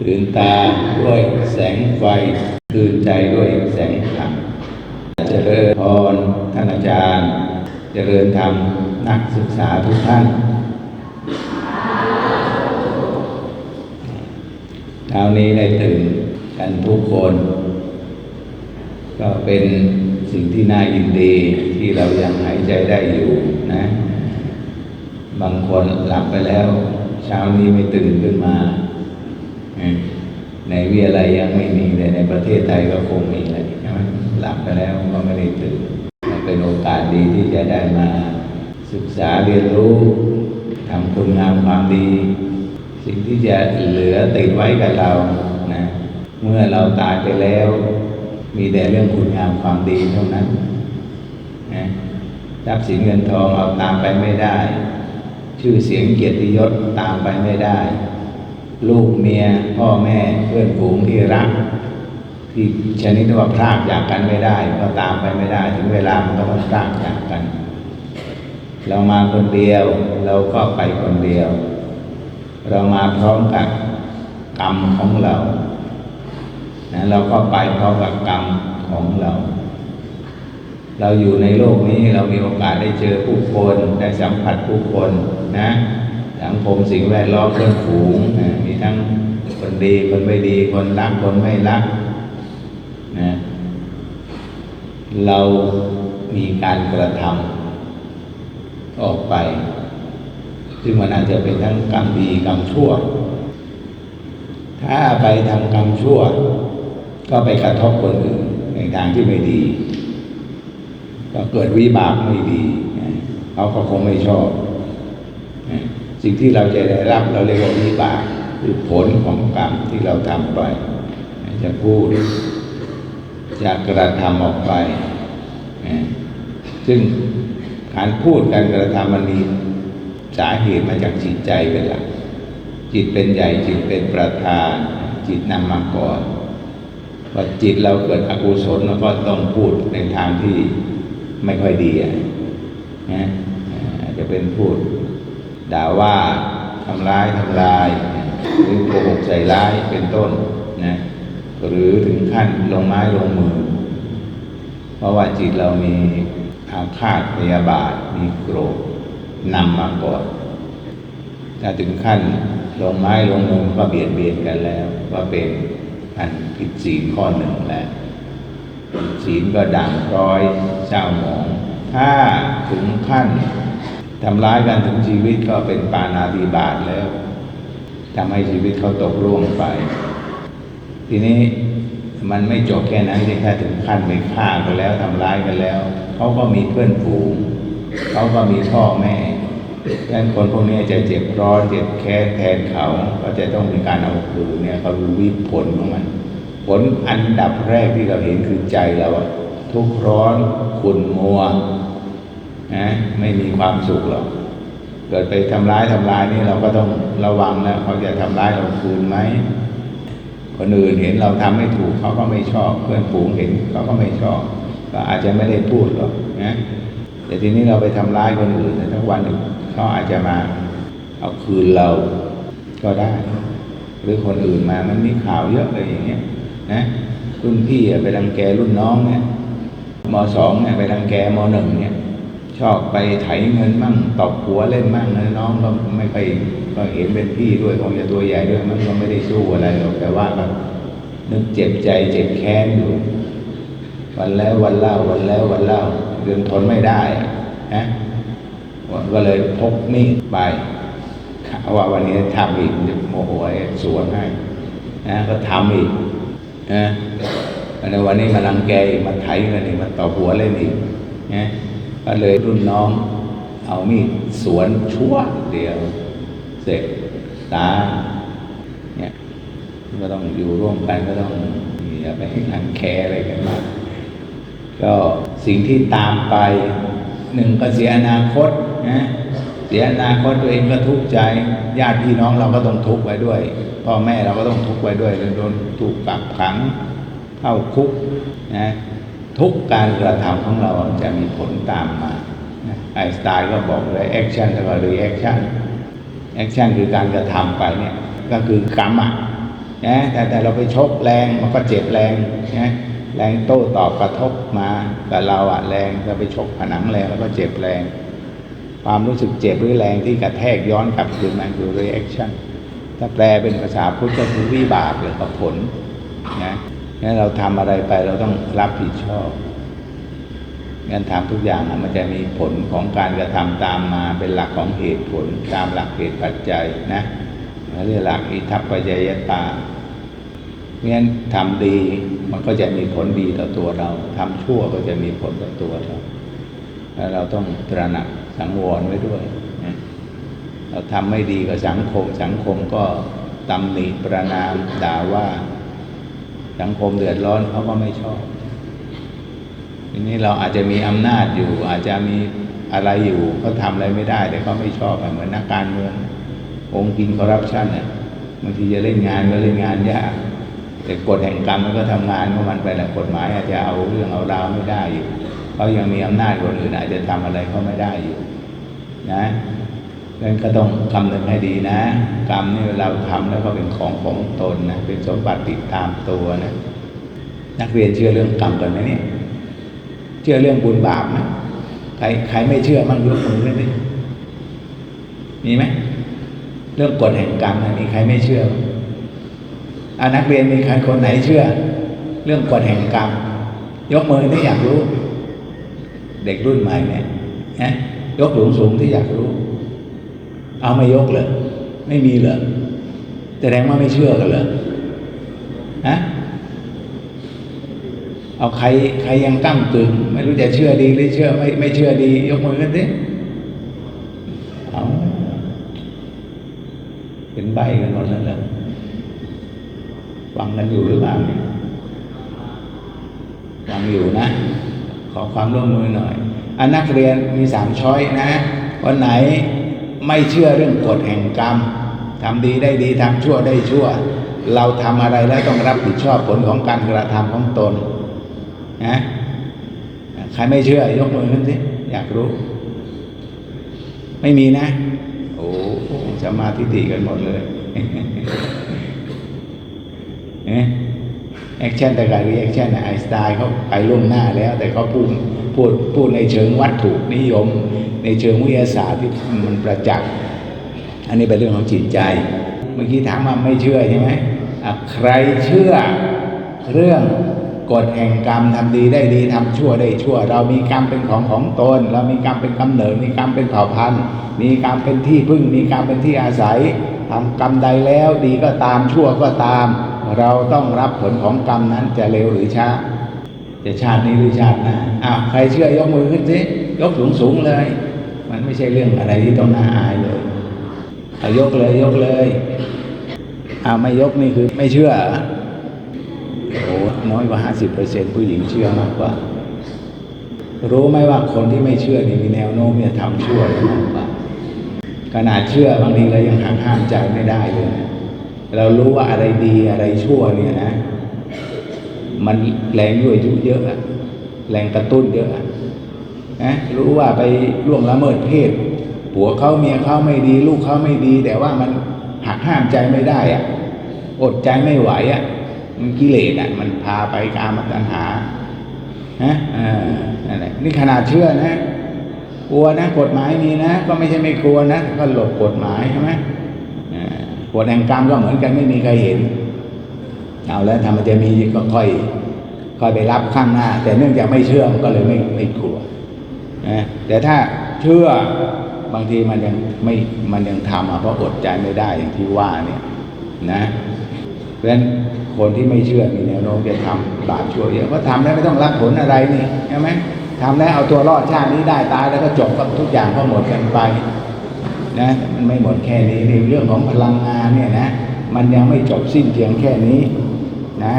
ตื่นตาด้วยแสงไฟ ตื่นใจด้วยแสงธรรมเจริญพรท่านอาจารย์ เจริญธรรมนักศึกษาทุกท่านเช้านี้ได้ตื่นกันทุกคน ก็เป็นสิ่งที่น่ายินดีที่เรายังหายใจได้อยู่นะ บางคนหลับไปแล้ว เช้านี้ไม่ตื่นขึ้นมา ในวิทยาลัยยังไม่มีเลยในประเทศไทยก็คงมีเลยใช่ไหมหลับไปแล้วก็ไม่ได้ตื่นมันเป็นโอกาสดีที่จะได้มาศึกษาเรียนรู้ทำคุณงามความดี สิ่งที่จะเหลือติดไว้กับเรานะเมื่อเราตายไปแล้ว มีแต่เรื่องคุณงามความดีเท่านั้นนะทรัพย์สินเงินทองเอาตามไปไม่ได้ ชื่อเสียงเกียรติยศตามไปไม่ได้ ลูกเมียพ่อแม่เพื่อนฝูงที่รัก ที่ชนิดที่ว่าพรากจากกันไม่ได้ ก็ตามไปไม่ได้ ถึงเวลามันก็ต้องพรากจากกัน เรามาคนเดียว เราก็ไปคนเดียว เรามาพร้อมกับกรรมของเรานะเราก็ไปพร้อมกับกรรมของเรา เราอยู่ในโลกนี้เรามีโอกาสได้เจอผู้คนได้สัมผัสผู้คนนะ สังคมสิ่งแวดล้อมเพื่อนฝูงนะมีทั้งคนดีคนไม่ดีคนรักคนไม่รักนะเรามีการกระทำออกไป ซึ่งมันอาจจะเป็นทั้งกรรมดีกรรมชั่ว ถ้าไปทำกรรมชั่ว ก็ไปกระทบคนอื่นในทางที่ไม่ดี ก็เกิดวิบากไม่ดี เขาก็คงไม่ชอบ สิ่งที่เราจะได้รับเราเรียกว่าวิบากคือผลของกรรมที่เราทำไปจะพูดจะกระทำออกไป ซึ่งการพูดการกระทำมันมีสาเหตุมาจากจิตใจเป็นหลัก จิตเป็นใหญ่จิตเป็นประธาน จิตนำมาก่อนพอจิตเราเกิดอกุศลเราก็ต้องพูดในทางที่ไม่ค่อยดีอะนะจะเป็นพูด ด่าว่าทำร้ายทำลาย หรือโกหกใส่ร้ายเป็นต้นนะหรือถึงขั้นลงไม้ลงมือ เพราะว่าจิตเรามีอาฆาตพยาบาทมีโกรธนำมาก่อนถ้าถึงขั้นลงไม้ลงมือก็เบียดเบียนกันแล้วก็เป็นอันผิดศีลข้อหนึ่งแล้วศีลก็ด่างร้อยเศร้าหมอง ถ้าถึงขั้น ทำร้ายกันถึงชีวิตก็เป็นปานาติบาตแล้วทำให้ชีวิตเขาตกร่วงไป ทีนี้มันไม่จบแค่นั้นที่แค่ถึงขั้นไปฆ่ากันแล้วทำร้ายกันแล้ว เขาก็มีเพื่อนฝูงเขาก็มีพ่อแม่ดังนั้นคนพวกนี้จะเจ็บร้อนเจ็บแค้นแทนเขา ก็จะต้องมีการเอาคืนเนี่ยเขารู้วิผลของมัน ผลอันดับแรกที่เราเห็นคือใจเราทุกร้อนขุ่นมัว นะไม่มีความสุขหรอกเกิดไปทำร้ายทำลายนี่เราก็ต้องระวังแล้วเขาจะทำร้ายเราคืนไหมคนอื่นเห็นเราทำไม่ถูกเขาก็ไม่ชอบ เพื่อนฝูงเห็นเขาก็ไม่ชอบ ก็อาจจะไม่ได้พูดหรอกนะแต่ทีนี้เราไปทำร้ายคนอื่นแต่ทั้งวันหนึ่งเขาอาจจะมาเอาคืนเราก็ได้ หรือคนอื่นมามันมีข่าวเยอะเลยอย่างเงี้ยนะรุ่นพี่ไปรังแกรุ่นน้องเนี่ยมสองเนี่ยไปรังแกมหนึ่งเนี่ย ชอบไปไถเงินมั่งตบหัวเล่นมั่งนะน้องก็ไม่ไปก็เห็นเป็นพี่ด้วยคงจะตัวใหญ่ด้วยมันก็ไม่ได้สู้อะไรหรอกแต่ว่าก็นึกเจ็บใจเจ็บแค้นอยู่วันแล้ววันเล่าวันแล้ววันเล่าเรื่องทนไม่ได้นะก็เลยพกมีดไปว่าวันนี้ทำอีกโมโหสวนให้นะก็ทำอีกนะในวันนี้มาลังแกอีกมาไถเงินอีกมาต่อหัวเล่นอีกนะ ก็เลยรุ่นน้องเอามีดสวนชั่วเดียว เสร็จตาเนี่ยก็ต้องอยู่ร่วมกันก็ต้องอย่าไปหันแคร์อะไรกันมากก็สิ่งที่ตามไปหนึ่งก็เสียอนาคตนะเสียอนาคตตัวเองก็ทุกข์ใจญาติพี่น้องเราก็ต้องทุกข์ไว้ด้วยพ่อแม่เราก็ต้องทุกข์ไว้ด้วยโดนถูกกักขังเข้าคุกนะ ทุกการกระทำของเราจะมีผลตามมาไอสไตล์ก็บอกเลยแอคชั่นแล้วก็รีแอคชั่นแอคชั่นคือการกระทำไปเนี่ยก็คือกรรมอะนะแต่แต่เราไปชกแรงมันก็เจ็บแรงนะแรงโต้ตอบกระทบมากับเราอะแรงเราไปชกผนังแรงแล้วก็เจ็บแรง ความรู้สึกเจ็บหรือแรงที่กระแทกย้อนกลับคืนมาคือ reaction ถ้าแปลเป็นภาษาพุทธก็คือวิบากหรือผลนะ งั้นเราทำอะไรไปเราต้องรับผิดชอบงั้นทำทุกอย่างมันจะมีผลของการกระทำตามมาเป็นหลักของเหตุผลตามหลักเหตุปัจจัยนะเขาเรียกหลักอิทัปปัจจยตางั้นทำดีมันก็จะมีผลดีต่อตัวเราทำชั่วก็จะมีผลต่อตัวเราแล้วเราต้องตระหนักสังวรไว้ด้วยนะเราทำไม่ดีกับสังคม สังคมก็ตำหนิประนามด่าว่า สังคมเดือดร้อนเขาก็ไม่ชอบทีนี้เราอาจจะมีอำนาจอยู่ อาจจะมีอะไรอยู่เขาทำอะไรไม่ได้แต่เขาไม่ชอบเหมือนนักการเมืององค์กินคอร์รัปชันเนี่ยบางทีจะเล่นงานก็เล่นงานยากแต่กฎแห่งกรรมมันก็ทำงานของมันไปแหละกฎหมายอาจจะเอาเรื่องเอาราวไม่ได้อยู่เขายังมีอำนาจคนอื่นอาจจะทำอะไรเขาไม่ได้อยู่ นะ นั้นก็ต้องคำนึงให้ดีนะ กรรมนี่เราทำแล้วก็เป็นของของตนนะเป็นสมบัติติดตามตัวนะนักเรียนเชื่อเรื่องกรรมกันไหมเนี่ยเชื่อเรื่องบุญบาปไหมใครใครไม่เชื่อมั่งยกมือขึ้นดิมีไหมเรื่องกฎแห่งกรรมนะมีใครไม่เชื่ออานักเรียนมีใครคนไหนเชื่อ เรื่องกฎแห่งกรรม ยกมือที่อยากรู้ เด็กรุ่นใหม่เนี่ยนะยกสูงสูงที่อยากรู้ เอาไม่ยกเลย ไม่มีเลยแสดงว่าไม่เชื่อกันเลยฮะเอาใครใครยังก้ากึ่งไม่รู้จะเชื่อดีหรือเชื่อไม่ไม่เชื่อดี ยกมือกันสิเอาเป็นใบกันหมดแล้วเหรอฟังกันอยู่หรือเปล่าฟังอยู่นะ ขอความร่วมมือหน่อยอันนักเรียนมีสามช้อยนะวันไหน ไม่เชื่อเรื่องกฎแห่งกรรมทำดีได้ดีทำชั่วได้ชั่ว เราทำอะไรแล้วต้องรับผิดชอบผลของการกระทำของตนนะใครไม่เชื่อยกมือขึ้นสิอยากรู้ ไม่มีนะ โอ้จะมาทิฏฐิกันหมดเลย แอคชั่นแต่การรีแอคชั่นไอสไตล์เขาไปล่วงหน้าแล้ว แต่เขาพูดพูดพูดในเชิงวัตถุนิยม ในเชิงวิทยาศาสตร์ที่มันประจักษ์อันนี้เป็นเรื่องของจิตใจ เมื่อกี้ถามว่าไม่เชื่อใช่ไหมใครเชื่อเรื่องกฎแห่งกรรมทำดีได้ดีทำชั่วได้ชั่ว เรามีกรรมเป็นของของตน เรามีกรรมเป็นกำเนิดมีกรรมเป็นเผ่าพันธุ์ มีกรรมเป็นที่พึ่ง มีกรรมเป็นที่อาศัยทำกรรมใดแล้วดีก็ตามชั่วก็ตาม เราต้องรับผลของกรรมนั้นจะเร็วหรือช้า จะชาตินี้หรือชาติหน้าอ้าวใครเชื่อยกมือขึ้นสิยกสูงสูงเลย มันไม่ใช่เรื่องอะไรที่ต้องน่าอายเลยเอายกเลยยกเลยอ้าวไม่ยกนี่คือไม่เชื่อโอ้น้อยกว่าห้าสิบเปอร์เซ็นผู้หญิงเชื่อมากกว่า รู้ไหมว่าคนที่ไม่เชื่อนี่มีแนวโน้มจะทำชั่วมากกว่าขนาดเชื่อบางทีเรายังห้ามใจไม่ได้เลยนะ เรารู้ว่าอะไรดีอะไรชั่วเนี่ยนะ มันแรงยั่วยยุเยอะอะแรงกระตุ้นเยอะอะนะรู้ว่าไปล่วงละเมิดเพศผัวเขาเมียเขาไม่ดี ลูกเขาไม่ดี แต่ว่ามันหักห้ามใจไม่ได้อะอดใจไม่ไหวอะมันกิเลสอะ มันพาไปกามตัณหานะอ่านั่นแหละนี่ขนาดเชื่อนะกลัวนะกฎหมายมีนะ ก็ไม่ใช่ไม่กลัวนะก็หลบกฎหมายใช่ไหม กฎแห่งกรรมก็เหมือนกันไม่มีใครเห็น เอาแล้วทำมันจะมีก็ค่อยค่อยไปรับข้างหน้า แต่เนื่องจากไม่เชื่อมันก็เลยไม่ไม่กลัวนะแต่ถ้าเชื่อบางทีมันยังไม่มันยังทำอะเพราะอดใจไม่ได้อย่างที่ว่าเนี่ยนะเพราะฉะนั้นคนที่ไม่เชื่อมีแนวโน้มจะทำบาปชั่วเยอะเพราะทำแล้วไม่ต้องรับผลอะไรนี่ใช่ไหมทำแล้วเอาตัวรอดชาตินี้ได้ตายแล้วก็จบกับทุกอย่างก็หมดกันไป นะมันไม่หมดแค่นี้ในเรื่องของพลังงานเนี่ยนะมันยังไม่จบสิ้นเพียงแค่นี้นะ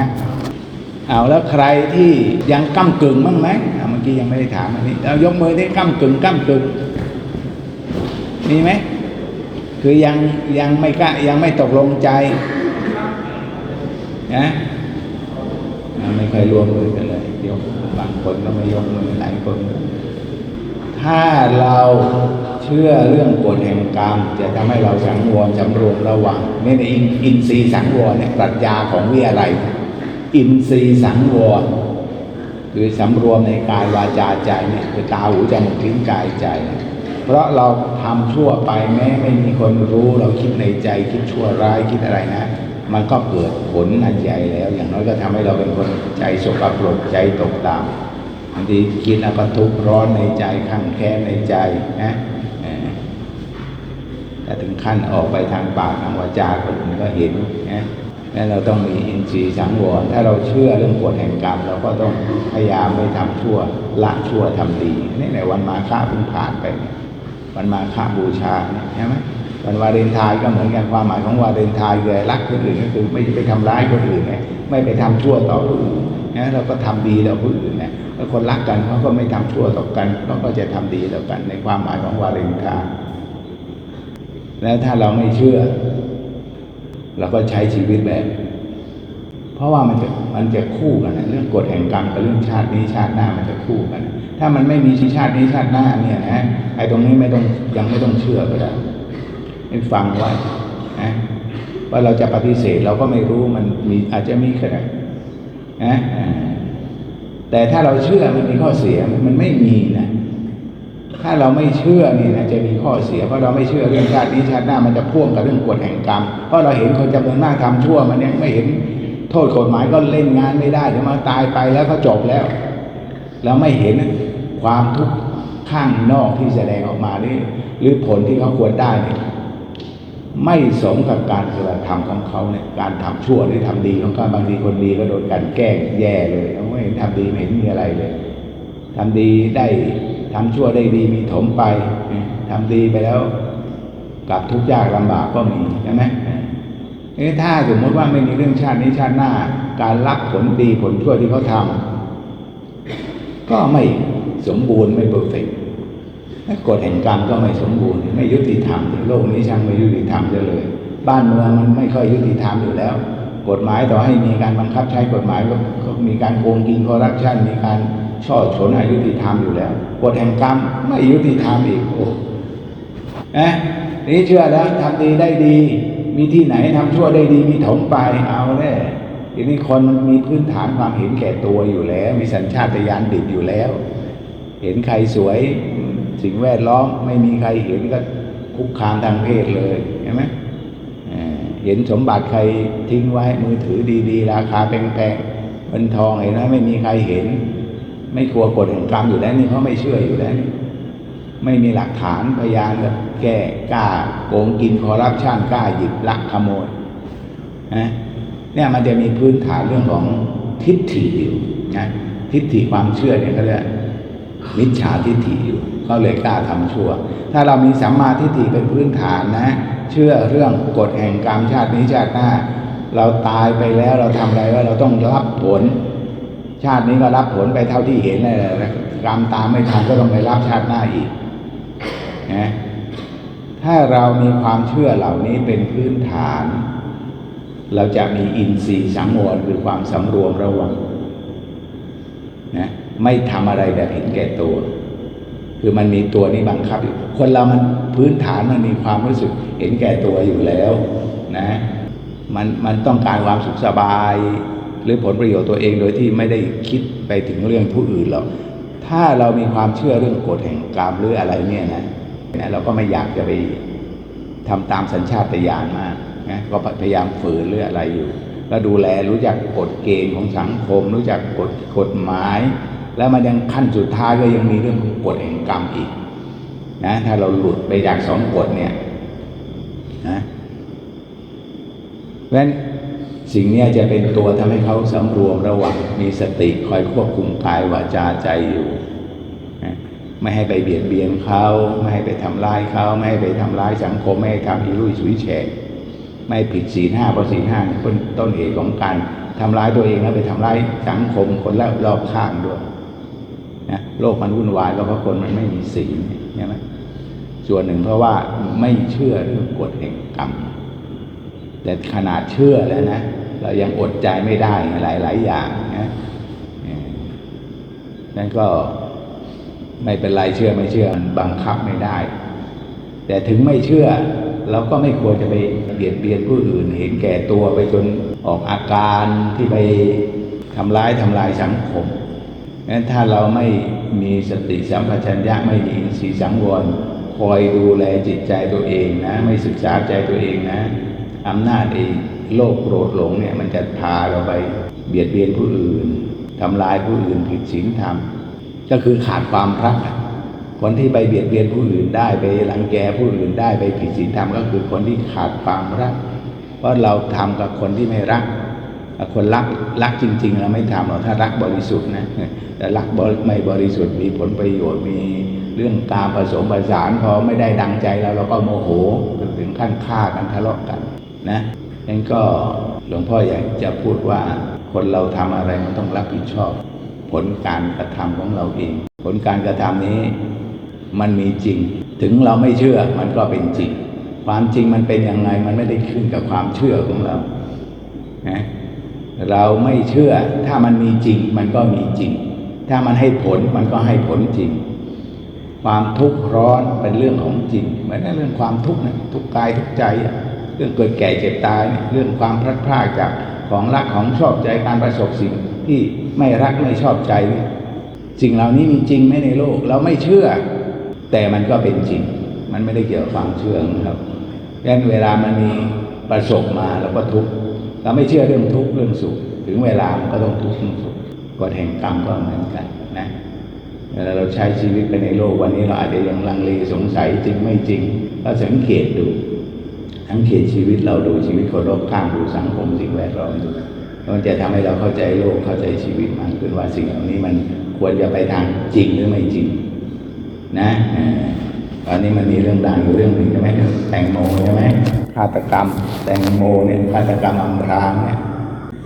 เอาแล้วใครที่ยังก้ากึ่งบ้างไหมเมื่อกี้ยังไม่ได้ถามอันนี้เรายกมือได้ก้ากึ่งก้ากึ่งมีไหมคือยังยังไม่กล้ายังไม่ตกลงใจนะไม่ค่อยรวมมือกันเลยยกบางคนก็ไม่ยกมือหลายคน ถ้าเรา เชื่อเรื่องกฎแห่งกรรม จะทำให้เราสังวรสำรวมระวังนี่ในอินทรีย์สังวรเนี่ยปรัชญาของวิอะไร อินทรีย์สังวรคือสำรวมในกายวาจาใจเนี่ยคือตาหูจมูกลิ้นกายใจ เพราะเราทำชั่วไปแม้ไม่มีคนรู้เราคิดในใจคิดชั่วร้ายคิดอะไรนะ มันก็เกิดผลอันใหญ่แล้ว อย่างน้อยก็ทำให้เราเป็นคนใจสกปรกใจตกต่ำบางทีคิดแล้วก็ทุกข์ร้อนในใจข้งแค้นในใจนะ ถ้าถึงขั้นออกไปทางปากทางวาจาก็คนก็เห็นนะนั่นเราต้องมีอินทรีย์สังวรถ้าเราเชื่อเรื่องกฎแห่งกรรมเราก็ต้องพยายามไม่ทำชั่วละชั่วทำดีนี่ในวันมาฆาเพิ่งผ่านไป วันมาฆบูชาเนี่ยใช่ไหมวันวาเลนไทน์ก็เหมือนกันความหมายของวาเลนไทน์คือรักคนอื่นก็คือไม่ไปทำร้ายคนอื่นไงไม่ไปทำชั่วต่อผู้อื่นนะเราก็ทำดีต่อผู้อื่นนะแล้วคนรักกันเขาก็ไม่ทำชั่วต่อกันเขาก็จะทำดีต่อกันในความหมายของวาเลนไทน์ แล้วถ้าเราไม่เชื่อ เราก็ใช้ชีวิตแบบ เพราะว่ามันจะมันจะคู่กันนะเรื่องกฎแห่งกรรมกับเรื่องชาตินี้ชาติหน้ามันจะคู่กัน ถ้ามันไม่มีชาตินี้ชาติหน้าเนี่ยนะไอ้ตรงนี้ไม่ต้องยังไม่ต้องเชื่อก็ได้ให้ฟังไว้นะว่าเราจะปฏิเสธเราก็ไม่รู้มันมีอาจจะมีก็ได้นะแต่ถ้าเราเชื่อมันมีข้อเสียมันไม่มีนะ ถ้าเราไม่เชื่อนี่นะจะมีข้อเสียเพราะเราไม่เชื่อเรื่องชาตินี้ชาติหน้ามันจะพ่วงกับเรื่องกฎแห่งกรรมเพราะเราเห็นคนจำนวนมากทำชั่วมันยังไม่เห็นโทษกฎหมายก็เล่นงานไม่ได้เดี๋ยวมาตายไปแล้วก็จบแล้ว เราไม่เห็นความทุกข์ข้างนอกที่แสดงออกมาหรือหรือผลที่เขาควรได้เนี่ยไม่สมกับการกระทำของเขาเนี่ยการทำชั่วหรือทำดีของเขาบางทีคนดีก็โดนกันแกล้งแย่เลยเขาไม่เห็นทำดีไม่เห็นมีอะไรเลยทำดีได้ ทำชั่วได้ดีมีถมไปทำดีไปแล้วกลับทุกข์ยากลำบากก็มีใช่ไหมเอ้ถ้าสมมติว่าไม่มีเรื่องชาตินี้ชาติหน้า การรับผลดีผลชั่วที่เขาทำก็ไม่สมบูรณ์ไม่เ e อร์เฟกต์กฎแห่งกรรมก็ไม่สมบูรณ์ ไม่ยุติธรรมโลกนี้ช่างไม่ยุติธรรมเลย บ้านเมืองมันไม่ค่อยยุติธรรมอยู่แล้ว กฎหมายต่อให้มีการบังคับใช้กฎหมายก็มีการโกงกินคอร์รัปชันมีการ ช่อฉนอายุติธรรมอยู่แล้วกฎแห่งกรรมไม่ยุติธรรมอีกโอ้นะนี่เชื่อแล้วทำดีได้ดี มีที่ไหนทำชั่วได้ดีมีถมไปเอาแน่ทีนี้คนมันมีพื้นฐานความเห็นแก่ตัวอยู่แล้ว มีสัญชาตญาณดิบอยู่แล้ว เห็นใครสวยสิ่งแวดล้อมไม่มีใครเห็นก็คุกคามทางเพศเลยใช่ไหมเห็นสมบัติใครทิ้งไว้มือถือดี ๆ ราคาแพงๆเงินทองเห็นไหมไม่มีใครเห็น ไม่กลัวกฎแห่งกรรมอยู่แล้วนี่เพราะไม่เชื่ออยู่แล้ว ไม่มีหลักฐานพยานก็แก้กล้าโกงกินคอร์รัปชันกล้าหยิบลักขโมยนะเนี่ยมันจะมีพื้นฐานเรื่องของทิฏฐิอยู่นะทิฏฐิความเชื่อเนี่ยเขาเรียกมิจฉาทิฏฐิอยู่เขาเลยกล้าทำชั่ว ถ้าเรามีสัมมาทิฏฐิเป็นพื้นฐานนะ เชื่อเรื่องกฎแห่งกรรมชาตินี้ชาติหน้า เราตายไปแล้วเราทำอะไรว่าเราต้องรับผล ชาตินี้ก็รับผลไปเท่าที่เห็นนั่นแหละกรรมตามไม่ทันก็ต้องไปรับชาติหน้าอีกนะถ้าเรามีความเชื่อเหล่านี้เป็นพื้นฐาน เราจะมีอินทรีย์สังวรคือความสำรวมระวังนะไม่ทำอะไรแบบเห็นแก่ตัว คือมันมีตัวนี้บังคับอยู่คนเรามันพื้นฐานมันมีความรู้สึกเห็นแก่ตัวอยู่แล้ว นะ มันมันต้องการความสุขสบาย หรือผลประโยชน์ตัวเองโดยที่ไม่ได้คิดไปถึงเรื่องผู้อื่นหรอกถ้าเรามีความเชื่อเรื่องกฎแห่งกรรมหรืออะไรเนี่ยนะนะเราก็ไม่อยากจะไปทำตามสัญชาตญาณมากนะก็พยายามฝืนหรืออะไรอยู่ก็ดูแลรู้จักกฎเกณฑ์ของสังคม รู้จักกฎกฎหมาย แล้วมันยังขั้นสุดท้ายก็ยังมีเรื่องของกฎแห่งกรรมอีกนะถ้าเราหลุดไปจากสองกฎเนี่ยนะเพราะฉะนั้น สิ่งนี้จะเป็นตัวทำให้เขาสำรวมระวังมีสติคอยควบคุมกายวาจาใจอยู่ไม่ให้ไปเบียดเบียนเขาไม่ให้ไปทำร้ายเขาไม่ให้ไปทำร้ายสังคมไม่ให้ทำอีรุ่ยสุยแฉกไม่ผิดศีลห้าเพราะศีลห้าเป็นต้นเหตุของการทำร้ายตัวเองแล้วไปทำร้ายสังคมคนรอบข้างด้วยนะโลกมันวุ่นวายก็เพราะคนมันไม่มีศีลใช่ไหมส่วนหนึ่งเพราะว่าไม่เชื่อเรื่องกฎแห่งกรรม แต่ขนาดเชื่อแล้วนะ เรายังอดใจไม่ได้หลายๆอย่างนะนั่นก็ไม่เป็นไรเชื่อไม่เชื่อมันบังคับไม่ได้ แต่ถึงไม่เชื่อ เราก็ไม่ควรจะไปเบียดเบียนผู้อื่น เห็นแก่ตัวไปจนออกอาการที่ไปทำร้ายทำลายสังคมงั้นถ้าเราไม่มีสติสัมปชัญญะไม่มีอินทรีสังวรคอยดูแลจิตใจตัวเองนะ ไม่ศึกษาใจตัวเองนะ อำนาจไอ้โลภโกรธหลงเนี่ยมันจะพาเราไปเบียดเบียนผู้อื่นทำลายผู้อื่นผิดศีลธรรมก็คือขาดความรัก คนที่ไปเบียดเบียนผู้อื่นได้ไปรังแกผู้อื่นได้ไปผิดศีลธรรมก็คือคนที่ขาดความรัก เพราะเราทำกับคนที่ไม่รักคนรักรักจริง ๆ เราไม่ทำหรอกถ้ารักบริสุทธิ์นะแต่รักไม่บริสุทธิ์มีผลประโยชน์มีเรื่องการผสมผสานพอไม่ได้ดังใจแล้วเราก็โมโหถึงขั้นฆ่ากันทะเลาะกัน นะนั่นก็หลวงพ่ออยากจะพูดว่าคนเราทำอะไรมันต้องรับผิดชอบ ผลการกระทำของเราเอง ผลการกระทำนี้ มันมีจริง ถึงเราไม่เชื่อมันก็เป็นจริง ความจริงมันเป็นยังไงมันไม่ได้ขึ้นกับความเชื่อของเรานะเราไม่เชื่อถ้ามันมีจริงมันก็มีจริง ถ้ามันให้ผลมันก็ให้ผลจริง ความทุกข์ร้อนเป็นเรื่องของจริงเหมือนเรื่องความทุกข์นะทุกกายทุกใจอะ เรื่องเกิดแก่เจ็บตาย เรื่องความพลัดพรากจากของรักของชอบใจการประสบสิ่งที่ไม่รักไม่ชอบใจ สิ่งเหล่านี้มีจริงไหมในโลก เราไม่เชื่อ แต่มันก็เป็นจริง มันไม่ได้เกี่ยวกับความเชื่อนะครับดังนั้นเวลามันมีประสบมาเราก็ทุกข์เราไม่เชื่อเรื่องทุกข์เรื่องสุข ถึงเวลามันก็ต้องทุกข์เรื่องสุขกฎแห่งกรรมก็เหมือนกันนะเวลาเราใช้ชีวิตไปในโลกวันนี้เราอาจจะยังลังเลสงสัยจริงไม่จริง ก็สังเกตดู สังเกตชีวิตเราดูชีวิตคนรอบข้างดูสังคมสิ่งแวดล้อมดูมันจะทำให้เราเข้าใจโลกเข้าใจชีวิตมากขึ้นว่าสิ่งเหล่านี้มันควรจะไปทางจริงหรือไม่จริง นะออตอนนี้มันมีเรื่องดังอยู่เรื่องหนึ่งใช่ไหมแตงโมใช่ไหมฆาตกรรม แตงโมเนี่ยฆาตกรรมอำพรางเนี่ย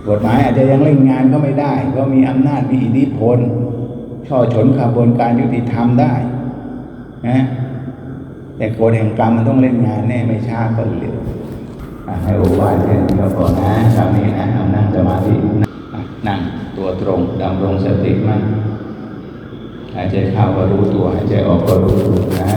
กฎหมายอาจจะยังเล่นงานก็ไม่ได้เพราะมีอำนาจมีอิทธิพลช่อฉนขบวนการยุติธรรมได้นะ แต่กฎแห่งกรรมมันต้องเล่นงานแน่ไม่ช้าก็เร็วอะให้โอวาทแค่นี้ก็พอนะคำนี้นะเอานั่งสมาธินั่งตัวตรงดำรงสติมั่นหายใจเข้าก็รู้ตัวหายใจออกก็รู้ตัวนะ